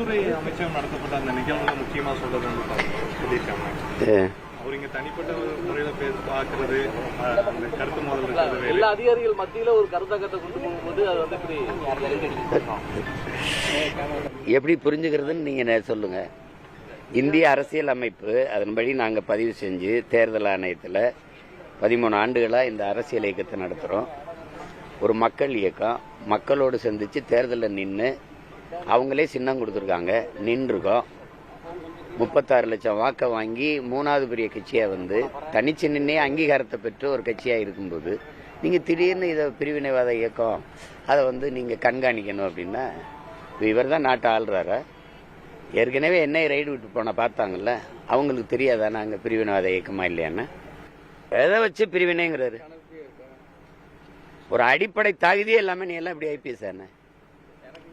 உள்துறை அமைச்சகம் நடத்தப்பட்ட அந்த நிகழ்வுல முக்கியமா சொல்றது சொல்லியிருக்காங்க. அவர் இங்க தனிப்பட்ட ஒரு முறையில பேச பாக்குறது அந்த கருத்து மோதல் இருக்கிறது வேறு. எல்லா அதிகாரிகள் மத்தியில ஒரு கருத்தாக்கத்தை கொண்டு போகும்போது அது வந்து இப்படி எப்படி புரிஞ்சுக்கிறதுன்னு நீங்கள் சொல்லுங்கள் இந்திய அரசியல் அமைப்பு அதன்படி நாங்கள் பதிவு செஞ்சு தேர்தல் ஆணையத்தில் பதிமூணு ஆண்டுகளாக இந்த அரசியல் இயக்கத்தை நடத்துகிறோம் ஒரு மக்கள் இயக்கம். மக்களோடு சந்தித்து தேர்தலில் நின்று அவங்களே சின்னம் கொடுத்துருக்காங்க. நின்றுருக்கோம் முப்பத்தாறு லட்சம் வாக்கை வாங்கி மூணாவது பெரிய கட்சியாக வந்து தனிச்சு நின்னே அங்கீகாரத்தை பெற்று ஒரு கட்சியாக இருக்கும்போது நீங்கள் திடீர்னு இதை பிரிவினைவாத இயக்கம் அதை வந்து நீங்கள் கண்காணிக்கணும் அப்படின்னா இவர் தான் நாட்டை ஆள்றாரா? ஏற்கனவே என்னை ரைடு விட்டு போன பார்த்தாங்கல்ல அவங்களுக்கு தெரியாதா நாங்கள் பிரிவினைவாத இயக்கமா இல்லையான்னு? எதை வச்சு பிரிவினைங்கிறாரு? ஒரு அடிப்படை தகுதியே இல்லாமல் நீ எல்லாம் இப்படி ஐபிஎஸ் என்ன?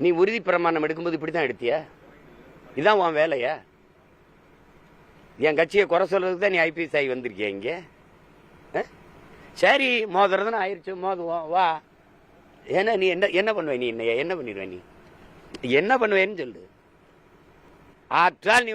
நீ உறுதி பிரமாணம் எடுக்கும்போது இப்படி தான் எடுத்தியா? இதான் உன் வேலையா? என் கட்சியை குறை சொல்றதுக்கு தான் நீ ஐபிஎஸ் ஆகி வந்திருக்கிய இங்க? சரி மோதுறதுன்னு ஆயிடுச்சு மோதுவோம் வா. ஏன்னா நீ என்ன என்ன பண்ணுவ நீ என்ன என்ன பண்ணிடுவ நீ? என்ன பண்ணுவேன்னு சொல்லு. ஆற்றால் நீ